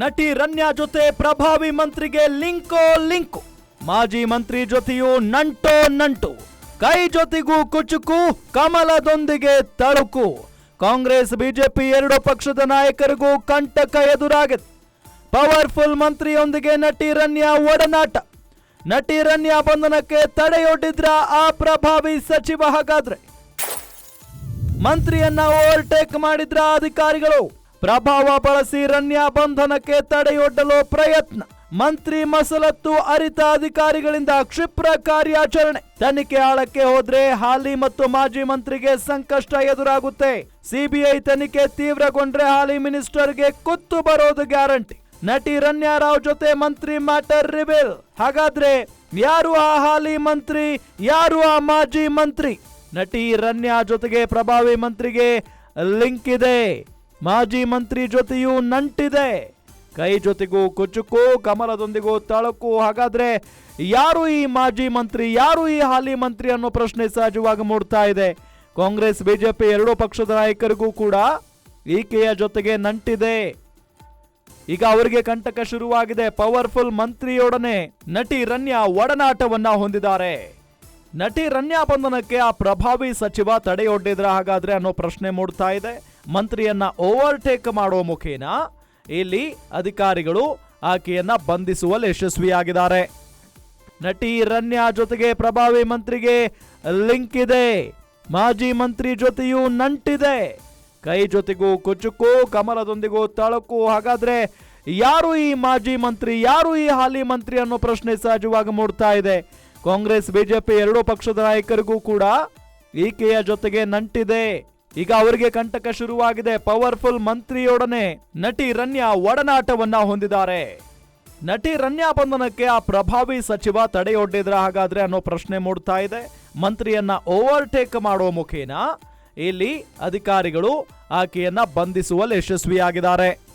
ನಟಿ ರನ್ಯಾ ಜೊತೆ ಪ್ರಭಾವಿ ಮಂತ್ರಿಗೆ ಲಿಂಕೋ ಲಿಂಕು. ಮಾಜಿ ಮಂತ್ರಿ ಜೊತೆಯೂ ನಂಟೋ ನಂಟು. ಕೈ ಜೊತೆಗೂ ಕುಚುಕು, ಕಮಲದೊಂದಿಗೆ ತಳುಕು. ಕಾಂಗ್ರೆಸ್, ಬಿಜೆಪಿ ಎರಡು ಪಕ್ಷದ ನಾಯಕರಿಗೂ ಕಂಟಕ ಎದುರಾಗಿದೆ. ಪವರ್ಫುಲ್ ಮಂತ್ರಿಯೊಂದಿಗೆ ನಟಿ ರನ್ಯಾ ಒಡನಾಟ. ನಟಿ ರನ್ಯಾ ಬಂಧನಕ್ಕೆ ತಡೆಯೊಡ್ಡಿದ್ರ ಆ ಪ್ರಭಾವಿ ಸಚಿವ ಹಾಗಾದ್ರೆ? ಮಂತ್ರಿಯನ್ನ ಓವರ್ಟೇಕ್ ಮಾಡಿದ್ರ ಅಧಿಕಾರಿಗಳು? ಪ್ರಭಾವ ಬಳಸಿ ರನ್ಯಾ ಬಂಧನಕ್ಕೆ ತಡೆಯೊಡ್ಡಲು ಪ್ರಯತ್ನ. ಮಂತ್ರಿ ಮಸಲತ್ತು ಅರಿತ ಅಧಿಕಾರಿಗಳಿಂದ ಕ್ಷಿಪ್ರ ಕಾರ್ಯಾಚರಣೆ. ತನಿಖೆ ಆಳಕ್ಕೆ ಹೋದ್ರೆ ಹಾಲಿ ಮತ್ತು ಮಾಜಿ ಮಂತ್ರಿಗೆ ಸಂಕಷ್ಟ ಎದುರಾಗುತ್ತೆ. ಸಿಬಿಐ ತನಿಖೆ ತೀವ್ರಗೊಂಡ್ರೆ ಹಾಲಿ ಮಿನಿಸ್ಟರ್ಗೆ ಕುತ್ತು ಬರೋದು ಗ್ಯಾರಂಟಿ. ನಟಿ ರನ್ಯಾ ರಾವ್ ಜೊತೆ ಮಂತ್ರಿ ಮ್ಯಾಟರ್ ರಿವೀಲ್. ಹಾಗಾದ್ರೆ ಯಾರು ಆ ಹಾಲಿ ಮಂತ್ರಿ, ಯಾರು ಆ ಮಾಜಿ ಮಂತ್ರಿ? ನಟಿ ರನ್ಯಾ ಜೊತೆಗೆ ಪ್ರಭಾವಿ ಮಂತ್ರಿಗೆ ಲಿಂಕ್ ಇದೆ. ಮಾಜಿ ಮಂತ್ರಿ ಜೊತೆಯೂ ನಂಟಿದೆ. ಕೈ ಜೊತೆಗೂ ಕುಚುಕು, ಕಮಲದೊಂದಿಗೂ ತಳಕು. ಹಾಗಾದ್ರೆ ಯಾರು ಈ ಮಾಜಿ ಮಂತ್ರಿ, ಯಾರು ಈ ಹಾಲಿ ಮಂತ್ರಿ ಅನ್ನೋ ಪ್ರಶ್ನೆ ಸಹಜವಾಗಿ ಮೂಡ್ತಾ ಇದೆ. ಕಾಂಗ್ರೆಸ್, ಬಿಜೆಪಿ ಎರಡೂ ಪಕ್ಷದ ನಾಯಕರಿಗೂ ಕೂಡ ಈಕೆಯ ಜೊತೆಗೆ ನಂಟಿದೆ. ಈಗ ಅವರಿಗೆ ಕಂಟಕ ಶುರುವಾಗಿದೆ. ಪವರ್ಫುಲ್ ಮಂತ್ರಿಯೊಡನೆ ನಟಿ ರನ್ಯಾ ಒಡನಾಟವನ್ನ ಹೊಂದಿದ್ದಾರೆ. ನಟಿ ರನ್ಯಾ ಬಂಧನಕ್ಕೆ ಆ ಪ್ರಭಾವಿ ಸಚಿವ ತಡೆಯೊಡ್ಡಿದ್ರ ಹಾಗಾದ್ರೆ ಅನ್ನೋ ಪ್ರಶ್ನೆ ಮೂಡ್ತಾ ಇದೆ. ಮಂತ್ರಿಯನ್ನ ಓವರ್ಟೇಕ್ ಮಾಡುವ ಮುಖೇನ ಇಲ್ಲಿ ಅಧಿಕಾರಿಗಳು ಆಕೆಯನ್ನ ಬಂಧಿಸುವಲ್ಲಿ ಯಶಸ್ವಿಯಾಗಿದ್ದಾರೆ. ನಟಿ ರನ್ಯಾ ಜೊತೆಗೆ ಪ್ರಭಾವಿ ಮಂತ್ರಿಗೆ ಲಿಂಕ್ ಇದೆ. ಮಾಜಿ ಮಂತ್ರಿ ಜೊತೆಯೂ ನಂಟಿದೆ. ಕೈ ಜೊತೆಗೂ ಕುಚುಕು, ಕಮಲದೊಂದಿಗೂ ತಳಕು. ಹಾಗಾದ್ರೆ ಯಾರು ಈ ಮಾಜಿ ಮಂತ್ರಿ, ಯಾರು ಈ ಹಾಲಿ ಮಂತ್ರಿ ಅನ್ನೋ ಪ್ರಶ್ನೆ ಸಹಜವಾಗಿ ಮೂಡ್ತಾ ಇದೆ. ಕಾಂಗ್ರೆಸ್, ಬಿಜೆಪಿ ಎರಡೂ ಪಕ್ಷದ ನಾಯಕರಿಗೂ ಕೂಡ ಈಕೆಯ ಜೊತೆಗೆ ನಂಟಿದೆ. ಈಗ ಅವರಿಗೆ ಕಂಟಕ ಶುರುವಾಗಿದೆ. ಪವರ್ಫುಲ್ ಮಂತ್ರಿಯೊಡನೆ ನಟಿ ರನ್ಯಾ ಒಡನಾಟವನ್ನ ಹೊಂದಿದ್ದಾರೆ. ನಟಿ ರನ್ಯಾ ಬಂಧನಕ್ಕೆ ಆ ಪ್ರಭಾವಿ ಸಚಿವ ತಡೆಯೊಡ್ಡಿದ್ರೆ ಹಾಗಾದ್ರೆ ಅನ್ನೋ ಪ್ರಶ್ನೆ ಮೂಡ್ತಾ ಇದೆ. ಮಂತ್ರಿಯನ್ನ ಓವರ್ಟೇಕ್ ಮಾಡೋ ಮುಖೇನ ಇಲ್ಲಿ ಅಧಿಕಾರಿಗಳು ಆಕೆಯನ್ನ ಬಂಧಿಸುವಲ್ಲಿ ಯಶಸ್ವಿಯಾಗಿದ್ದಾರೆ.